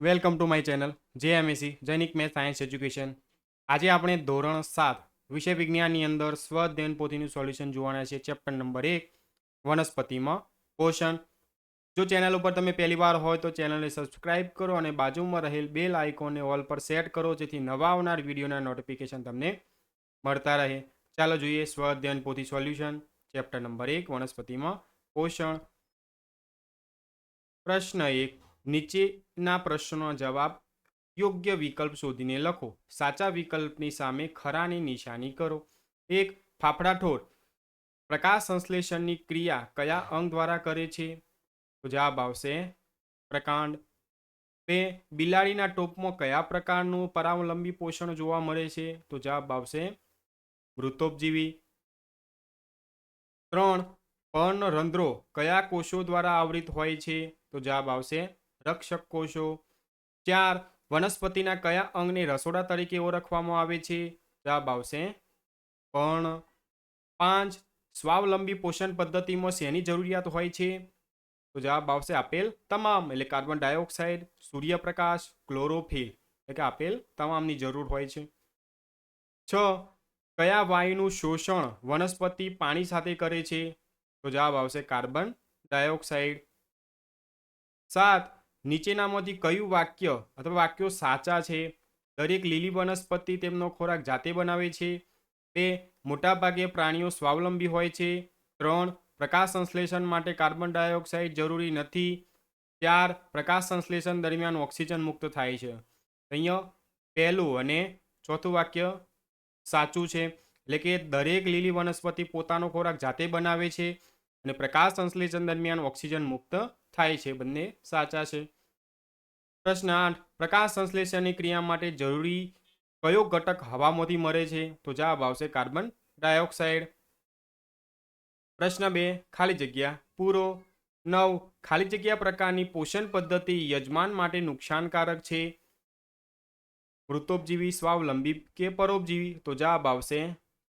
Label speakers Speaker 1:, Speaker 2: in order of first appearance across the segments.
Speaker 1: Welcome to my channel જે એમએસી જૈનિક મેથ, સાયન્સ, એજ્યુકેશન. આજે આપણે ધોરણ સાત, વિષય વિજ્ઞાનની અંદર સ્વ અધ્યયન પોથીનું સોલ્યુશન જોવાના છે, ચેપ્ટર નંબર એક, વનસ્પતિમાં પોષણ. જો ચેનલ ઉપર તમે પહેલી વાર હોય તો ચેનલને સબસ્ક્રાઇબ કરો અને બાજુમાં રહેલ બેલ આઇકોનને ઓલ પર સેટ કરો, જેથી નવા આવનાર વિડીયોના નોટિફિકેશન તમને મળતા રહે. ચાલો જોઈએ સ્વ અધ્યયન પોથી સોલ્યુશન, ચેપ્ટર નંબર એક, વનસ્પતિમાં પોષણ. પ્રશ્ન એક નીચેના પ્રશ્નોનો જવાબ યોગ્ય વિકલ્પ શોધીને લખો. સાચા વિકલ્પની સામે ખરાની નિશાની કરો. એક ફાફડા ઠોર પ્રકાશ સંશ્લેષણની ક્રિયા કયા અંગ દ્વારા કરે છે? તો જવાબ આવશે પ્રકાંડ. બે, બિલાડીના ટોપમાં કયા પ્રકારનું પરાવલંબી પોષણ જોવા મળે છે? તો જવાબ આવશે મૃતોપજીવી ત્રણ પર્ણ રંધ્રો કયા કોષો દ્વારા આવૃત હોય છે? તો જવાબ આવશે રક્ષક કોષો. ચાર, વનસ્પતિના કયા અંગને રસોડા તરીકે ઓળખવામાં આવે છે? જવાબ આવશે. પણ પાંચ, સ્વાવલંબી પોષણ પદ્ધતિમાં શેની જરૂરિયાત હોય છે? તો જવાબ આવશે આપેલ તમામ, એટલે કાર્બન ડાયોક્સાઇડ, સૂર્યપ્રકાશ, ક્લોરોફિલ, એટલે કે આપેલ તમામની જરૂર હોય છે. છ, કયા વાયુનું શોષણ વનસ્પતિ પાણી સાથે કરે છે? તો જવાબ આવશે કાર્બન ડાયોક્સાઇડ. સાત નીચેનામાંથી કયું વાક્ય અથવા વાક્યો સાચા છે? દરેક લીલી વનસ્પતિ તેમનો ખોરાક જાતે બનાવે છે? બે, મોટાભાગે પ્રાણીઓ સ્વાવલંબી હોય છે? ત્રણ, પ્રકાશ સંશ્લેષણ માટે કાર્બન ડાયોક્સાઇડ જરૂરી નથી? ચાર, પ્રકાશ સંશ્લેષણ દરમિયાન ઓક્સિજન મુક્ત થાય છે? અહીંયા પહેલું અને ચોથું વાક્ય સાચું છે, એટલે કે દરેક લીલી વનસ્પતિ પોતાનો ખોરાક જાતે બનાવે છે અને પ્રકાશ સંશ્લેષણ દરમિયાન ઓક્સિજન મુક્ત થાય છે, બંને સાચા છે. પ્રશ્ન આઠ, પ્રકાશ સંશ્લેષણની ક્રિયા માટે જરૂરી કયો ઘટક હવામાંથી મળે છે? તો જવાબ આવશે કાર્બન ડાયોક્સાઇડ. પ્રશ્ન બે, ખાલી જગ્યા. પૂરો. નવ, ખાલી જગ્યા પ્રકારની પોષણ પદ્ધતિ યજમાન માટે નુકસાનકારક છે? મૃતોપજીવી સ્વાવલંબી કે પરોપજીવી? તો જવાબ આવશે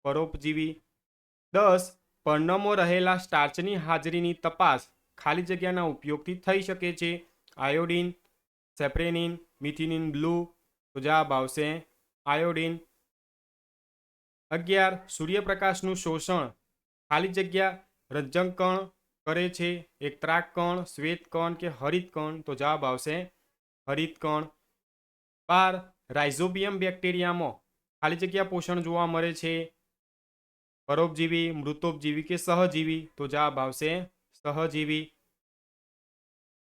Speaker 1: પરોપજીવી. દસ પર્ણમાં રહેલા સ્ટાર્ચની હાજરીની તપાસ. ખાલી જગ્યાના ઉપયોગથી થઈ શકે છે. આયોડિન, સેપ્રેનિન, મિથિનિન બ્લુ, તો જવાબ આવશે આયોડિન. અગિયાર, સૂર્યપ્રકાશનું શોષણ. ખાલી જગ્યા રજ્જંકણ કરે છે, એક ત્રાકકણ કણ, શ્વેત કે હરિતકણ તો જવાબ આવશે હરિતકણ બાર, રાઇઝોબિયમ બેક્ટેરિયામાં ખાલી જગ્યા પોષણ જોવા મળે છે. પરોપજીવી, મૃતોપજીવી કે સહજીવી, તો જવાબ આવશે સહજીવી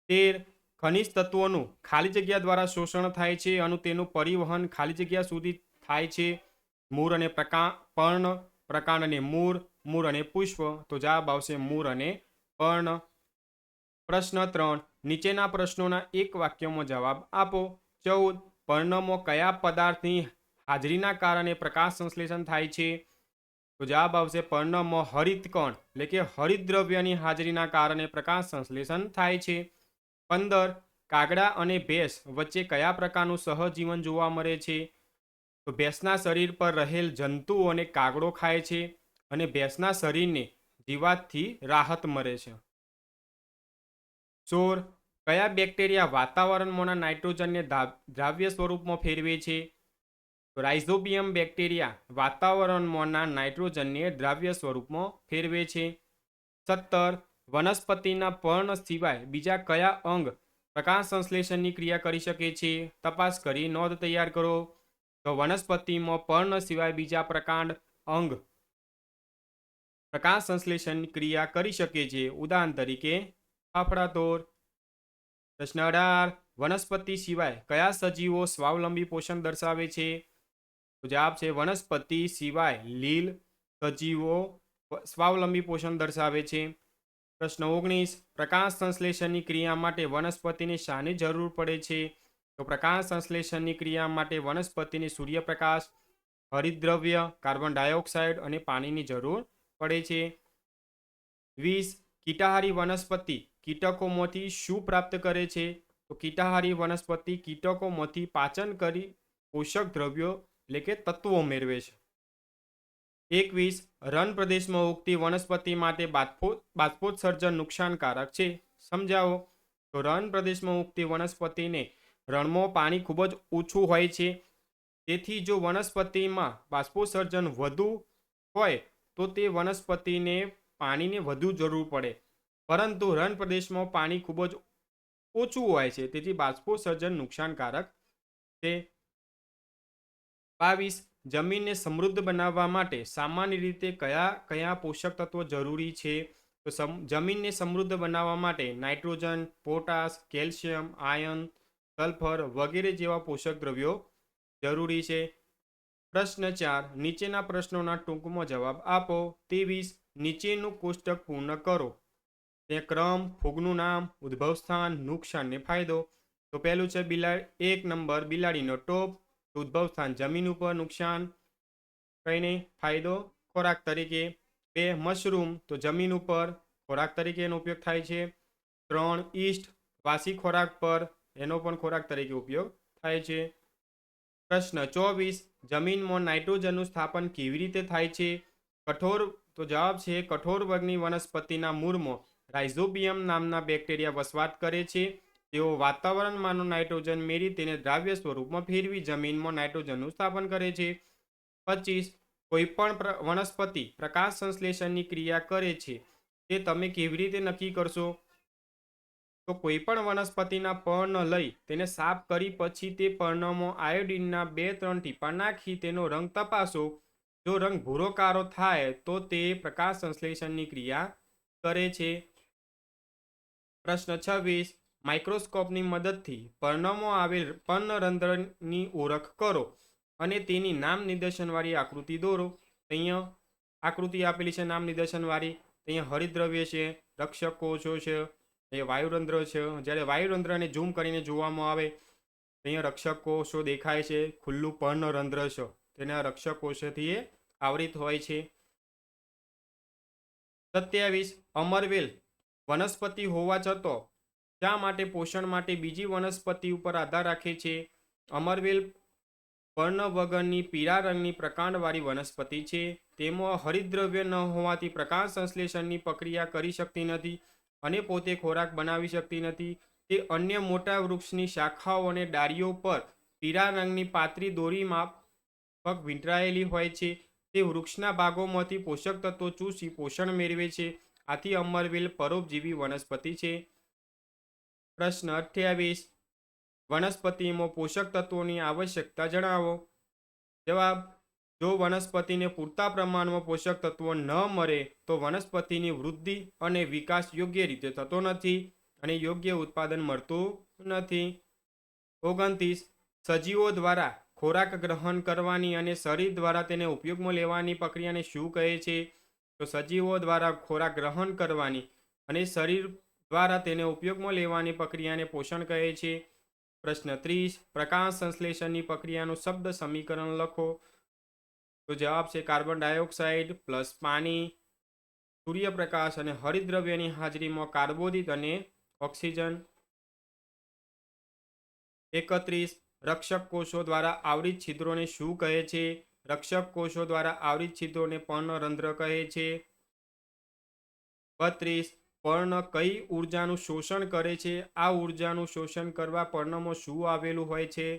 Speaker 1: તેર ખનિજ તત્વોનું ખાલી જગ્યા દ્વારા શોષણ થાય છે અને તેનું પરિવહન ખાલી જગ્યા સુધી થાય છે. મૂળ અને પ્રકા, પર્ણ, પ્રકાંડ અને મૂળ મૂળ અને પુષ્પ. તો જવાબ આવશે મૂળ અને પર્ણ. પ્રશ્ન ત્રણ, નીચેના પ્રશ્નોના એક વાક્યમાં જવાબ આપો. ચૌદ, પર્ણમાં કયા પદાર્થની હાજરીના કારણે પ્રકાશ સંશ્લેષણ થાય છે? તો જવાબ આવશે પર્ણમાં હરિત કણ. એટલે કે હરિત દ્રવ્યની હાજરીના કારણે પ્રકાશ સંશ્લેષણ થાય છે. પંદર, કાગડા અને ભેંસ વચ્ચે કયા પ્રકારનું સહજીવન જોવા મળે છે? તો ભેંસના શરીર પર રહેલ જંતુઓને કાગડો ખાય છે અને ભેંસના શરીરને જીવાતથી રાહત મળે છે. ચોર કયા બેક્ટેરિયા વાતાવરણમાંના નાઇટ્રોજનને દ્રાવ્ય સ્વરૂપમાં ફેરવે છે? રાઇઝોબિયમ બેક્ટેરિયા વાતાવરણમાંના નાઇટ્રોજનને દ્રાવ્ય સ્વરૂપમાં ફેરવે છે. સત્તર, વનસ્પતિના પર્ણ સિવાય બીજા કયા અંગ પ્રકાશ સંશ્લેષણની ક્રિયા કરી શકે છે? તપાસ કરી નોંધ તૈયાર કરો. તો વનસ્પતિમાં પર્ણ સિવાય બીજા પ્રકાંડ અંગ પ્રકાશ સંશ્લેષણની ક્રિયા કરી શકે છે. ઉદાહરણ તરીકે ફાફડાતોર પ્રશ્ન અઢાર, વનસ્પતિ સિવાય કયા સજીવો સ્વાવલંબી પોષણ દર્શાવે છે? જવાબ છે, વનસ્પતિ સિવાય લીલ, સજીવો સ્વાવલંબી પોષણ દર્શાવે છે. પ્રશ્ન ઓગણીસ, પ્રકાશ સંશ્લેષણની ક્રિયા માટે વનસ્પતિને શાની જરૂર પડે છે? તો પ્રકાશ સંશ્લેષણની ક્રિયા માટે વનસ્પતિને સૂર્યપ્રકાશ, હરિદ્રવ્ય, કાર્બન ડાયોક્સાઇડ અને પાણીની જરૂર પડે છે. વીસ, કીટાહારી વનસ્પતિ કીટકોમાંથી શું પ્રાપ્ત કરે છે? તો કીટાહારી વનસ્પતિ કીટકોમાંથી પાચન કરી પોષક દ્રવ્યો એટલે કે તત્વો મેળવે છે. એકવીસ રણ પ્રદેશમાં ઉગતી વનસ્પતિ માટે બાષ્પો બાષ્પોત્સર્જન નુકસાનકારક છે. સમજાવો? તો રણ પ્રદેશમાં ઉગતી વનસ્પતિને રણમાં પાણી ખૂબ જ ઓછું હોય છે. તેથી જો વનસ્પતિમાં બાષ્પોત્સર્જન વધુ હોય, તો તે વનસ્પતિને પાણીને વધુ જરૂર પડે. પરંતુ રણ પ્રદેશમાં પાણી ખૂબ જ ઓછું હોય છે. તેથી બાષ્પોત્સર્જન નુકસાનકારક છે. બાવીસ, જમીનને સમૃદ્ધ બનાવવા માટે સામાન્ય રીતે કયા કયા પોષક તત્વો જરૂરી છે? તો સમ, જમીનને સમૃદ્ધ બનાવવા માટે nitrogen, potash, calcium, iron, sulphur વગેરે જેવા પોષક દ્રવ્યો જરૂરી છે. પ્રશ્ન ચાર, નીચેના પ્રશ્નોના ટૂંકમાં જવાબ આપો. ત્રેવીસ, નીચેનું કોષ્ટક પૂર્ણ કરો. તે ક્રમ, ફૂગનું નામ ઉદ્ભવ સ્થાન નુકસાન ને ફાયદો. તો પહેલું છે બિલાડી, એક નંબર બિલાડીનો ટોપ. ઉદ્ભવ સ્થાન, જમીન ઉપર નુકસાન કઈ નહીં ફાયદો ખોરાક તરીકે, બે મશરૂમ, તો જમીન ઉપર ખોરાક તરીકે એનો ઉપયોગ થાય છે. ત્રણ ઈસ્ટ, વાસી ખોરાક પર એનો પણ ખોરાક તરીકે ઉપયોગ થાય છે. પ્રશ્ન, ચોવીસ, જમીનમાં નાઇટ્રોજનનું સ્થાપન કેવી રીતે થાય છે? કઠોર, તો જવાબ છે, કઠોર વર્ગની વનસ્પતિના મૂળમાં રાઇઝોબિયમ નામના બેક્ટેરિયા વસવાટ કરે છે. તેઓ વાતાવરણમાંનું નાઇટ્રોજન મેળવી તેને દ્રાવ્ય સ્વરૂપમાં ફેરવી જમીનમાં નાઇટ્રોજનનું સ્થાપન કરે છે. પચીસ, કોઈપણ વનસ્પતિ પ્રકાશ સંશ્લેષણની ક્રિયા કરે છે. તે તમે કેવી રીતે નક્કી કરશો? તો કોઈપણ વનસ્પતિના પર્ણ લઈ તેને સાફ કરી પછી તે પર્ણમાં આયોડિનના બે, ત્રણ ટીપા નાખી તેનો રંગ તપાસો. જો રંગ ભૂરો કાળો થાય તો તે પ્રકાશ સંશ્લેષણની ક્રિયા કરે છે. પ્રશ્ન છવ્વીસ માઇક્રોસ્કોપની મદદથી પર્ણમાં આવેલ પર્ણરંધ્રની ઓળખ કરો અને તેની નામ નિદર્શનવાળી આકૃતિ દોરો. અહીંયા આકૃતિ આપેલી છે, નામ નિદર્શનવાળી. અહીંયા હરિદ્રવ્ય છે, રક્ષક કોષો છે એ વાયુરંધ્ર છે. જ્યારે વાયુરંધ્રને ઝૂમ કરીને જોવામાં આવે, અહીંયા રક્ષક કોષો દેખાય છે, ખુલ્લું પર્ણરંધ્ર છે તેના રક્ષક કોષોથી એ આવરિત હોય છે. સત્યાવીસ, અમરવેલ વનસ્પતિ હોવા છતાં શા માટે પોષણ માટે બીજી વનસ્પતિ ઉપર આધાર રાખે છે? અમરવેલ પર્ણ વગરની પીળા રંગની પ્રકાંડવાળી વનસ્પતિ છે. તેમાં હરિદ્રવ્ય ન હોવાથી પ્રકાશ સંશ્લેષણની પ્રક્રિયા કરી શકતી નથી અને પોતે ખોરાક બનાવી શકતી નથી. તે અન્ય મોટા વૃક્ષની શાખાઓ અને ડાળીઓ પર પીળા રંગની પાતળી દોરી માફક વીંટરાયેલી હોય છે. તે વૃક્ષના ભાગોમાંથી પોષક તત્વો ચૂસી પોષણ મેળવે છે. આથી અમરવેલ પરોપજીવી વનસ્પતિ છે. પ્રશ્ન અઠ્યાવીસ. વનસ્પતિમાં પોષક તત્વોની આવશ્યકતા જણાવો. જવાબ, જો વનસ્પતિને પૂરતા પ્રમાણમાં પોષક તત્વો ન મળે, તો વનસ્પતિની વૃદ્ધિ અને વિકાસ યોગ્ય રીતે થતો નથી અને યોગ્ય ઉત્પાદન મળતું નથી. ઓગણત્રીસ. સજીવો દ્વારા ખોરાક ગ્રહણ કરવાની અને શરીર દ્વારા તેને ઉપયોગમાં લેવાની પ્રક્રિયાને શું કહે છે? તો સજીવો દ્વારા ખોરાક ગ્રહણ કરવાની અને શરીર દ્વારા તેને ઉપયોગમાં લેવાની પ્રક્રિયાને પોષણ કહે છે. પ્રશ્ન ત્રીસ, પ્રકાશ સંશ્લેષણની પ્રક્રિયાનું શબ્દ સમીકરણ લખો. તો જવાબ છે કાર્બન ડાયોક્સાઇડ પ્લસ પાણી, સૂર્યપ્રકાશ અને હરિદ્રવ્યની હાજરીમાં કાર્બોદિત અને ઓક્સિજન. એકત્રીસ, રક્ષક કોષો દ્વારા આવરિત છિદ્રોને શું કહે છે? રક્ષક કોષો દ્વારા આવરિત છિદ્રોને પર્ણરંધ્ર કહે છે. બત્રીસ પર્ણ કઈ ઉર્જાનું શોષણ કરે છે? આ ઉર્જાનું શોષણ કરવા પર્ણમાં શું આવેલું હોય છે?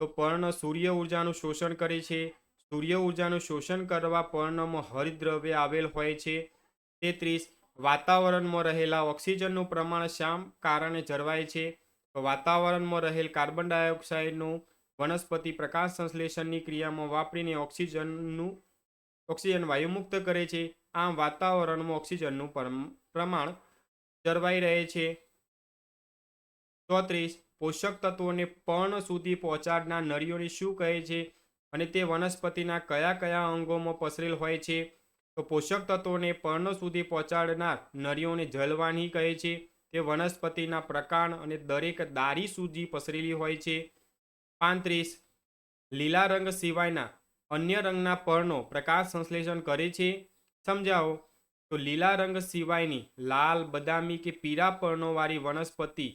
Speaker 1: તો પર્ણ સૂર્ય ઉર્જાનું શોષણ કરે છે. સૂર્ય ઉર્જાનું શોષણ કરવા પર્ણમાં હરિદ્રવ્ય આવેલ હોય છે. તેત્રીસ, વાતાવરણમાં રહેલા ઓક્સિજનનું પ્રમાણ શા કારણે જળવાય છે. તો વાતાવરણમાં રહેલ કાર્બન ડાયોક્સાઇડનું વનસ્પતિ પ્રકાશ સંશ્લેષણની ક્રિયામાં વાપરીને ઓક્સિજનનું, ઓક્સિજન વાયુમુક્ત કરે છે. આમ વાતાવરણમાં ઓક્સિજનનું પ્રમાણ જળવાઈ રહે છે. ચોત્રીસ, પોષક તત્વોને પર્ણ સુધી પહોંચાડનાર નળીઓને શું કહે છે? અને તે વનસ્પતિના કયા કયા અંગોમાં પસરેલ હોય છે? તો પોષક તત્વોને પર્ણ સુધી પહોંચાડનાર નળીઓને જલવાણી કહે છે. તે વનસ્પતિના પ્રકાંડ અને દરેક દારી સુધી પસરેલી હોય છે. પાંત્રીસ, લીલા રંગ સિવાયના અન્ય રંગના પર્ણો પ્રકાશ સંશ્લેષણ કરે છે. સમજાવો. તો લીલા રંગ સિવાયની લાલ બદામી કે પીળા પર્ણોવાળી વનસ્પતિ,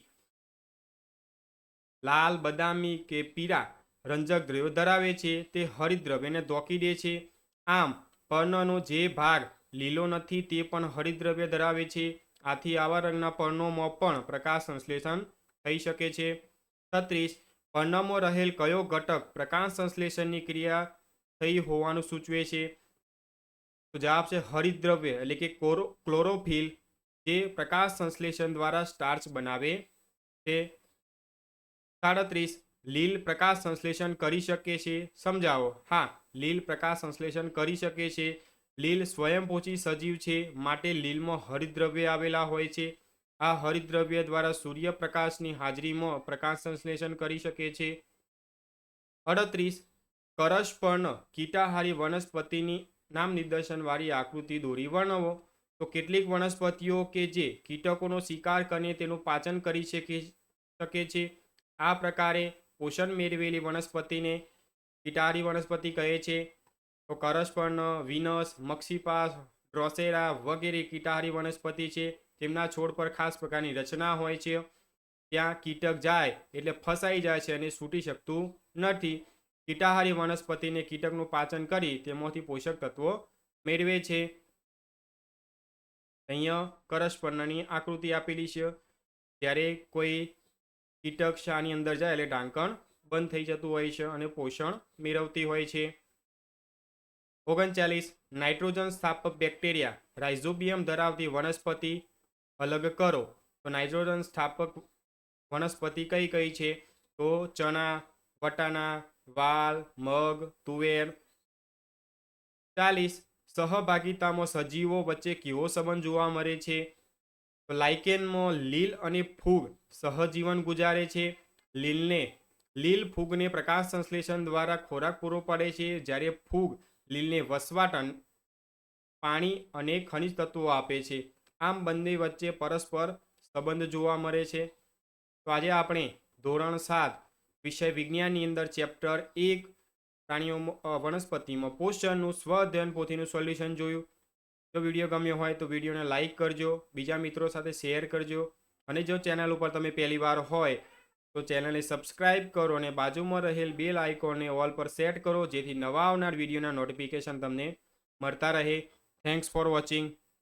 Speaker 1: લાલ બદામી કે પીળા રંજક દ્રવ્યો ધરાવે છે, તે હરિદ્રવ્યને ધોકી દે છે. આમ, પર્ણનો જે ભાગ લીલો નથી, તે પણ હરિદ્રવ્ય ધરાવે છે. આથી આવા રંગના પર્ણોમાં પણ પ્રકાશ સંશ્લેષણ થઈ શકે છે. છત્રીસ, પર્ણમાં રહેલ કયો ઘટક પ્રકાશ સંશ્લેષણની ક્રિયા થઈ હોવાનું સૂચવે છે? તો જવાબ છે હરિદ્રવ્ય, એટલે કે કોરો, ક્લોરોફિલ જે પ્રકાશ સંશ્લેષણ દ્વારા સ્ટાર્ચ બનાવે છે. સાડત્રીસ, લીલ પ્રકાશ સંશ્લેષણ કરી શકે છે. સમજાવો. હા, લીલ પ્રકાશ સંશ્લેષણ કરી શકે છે. લીલ સ્વયંપોષી સજીવ છે, માટે લીલમાં હરિદ્રવ્ય આવેલા હોય છે. આ હરિદ્રવ્ય દ્વારા સૂર્યપ્રકાશની હાજરીમાં પ્રકાશ સંશ્લેષણ કરી શકે છે. અડત્રીસ કરસપર્ણ કીટાહારી વનસ્પતિની નામ નિદર્શનવાળી આકૃતિ દોરી વર્ણવો. તો કેટલીક વનસ્પતિઓ કે જે કીટકોનો શિકાર કરીને તેનું પાચન કરી શકે શકે છે. આ પ્રકારે પોષણ મેળવેલી વનસ્પતિને કીટાહારી વનસ્પતિ કહે છે. તો કરસપર્ણ, વિનસ, મક્ષીપાસ, ડ્રોસેરા વગેરે કીટાહારી વનસ્પતિ છે. તેમના છોડ પર ખાસ પ્રકારની રચના હોય છે. ત્યાં કીટક જાય એટલે ફસાઈ જાય છે અને છૂટી શકતું નથી. કીટાહારી વનસ્પતિને કીટકનું પાચન કરી તેમાંથી પોષક તત્વો મેળવે છે. અહીંયા કરસ્પર્ણની આકૃતિ આપેલી છે. ત્યારે કોઈ કીટક શાની અંદર જાય એટલે ઢાંકણ બંધ થઈ જતું હોય છે અને પોષણ મેળવતી હોય છે. ઓગણચાલીસ, નાઇટ્રોજન સ્થાપક બેક્ટેરિયા રાઇઝોબિયમ ધરાવતી વનસ્પતિ અલગ કરો. તો નાઇટ્રોજન સ્થાપક વનસ્પતિ કઈ કઈ છે? તો ચણા, વટાણા વાલ, મગ, તુવેર. ચાલીસ, સહભાગિતામાં સજીવો વચ્ચે કેવો સંબંધ જોવા મળે છે? લાઇકેનમાં લીલ અને ફૂગ સહજીવન ગુજારે છે. લીલને, લીલ ફૂગને પ્રકાશ સંશ્લેષણ દ્વારા ખોરાક પૂરો પાડે છે. જ્યારે ફૂગ લીલને વસવાટ પાણી અને ખનિજ તત્વો આપે છે. આમ બંને વચ્ચે પરસ્પર સંબંધ જોવા મળે છે. તો આજે આપણે ધોરણ સાત વિષય વિજ્ઞાનની અંદર ચેપ્ટર એક પ્રાણીઓમાં વનસ્પતિમાં પોષણનું સ્વ અધ્યયન પોથીનું સોલ્યુશન જોયું. જો વીડિયો ગમ્યો હોય તો વિડીયોને લાઇક કરજો, બીજા મિત્રો સાથે શેર કરજો અને જો ચેનલ ઉપર તમે પહેલી વાર હોય તો ચેનલને સબસ્ક્રાઇબ કરો અને બાજુમાં રહેલ બેલ આઇકોનને ઓલ પર સેટ કરો, જેથી નવા આવનાર વિડીયોના નોટિફિકેશન તમને મળતા રહે. Thanks for watching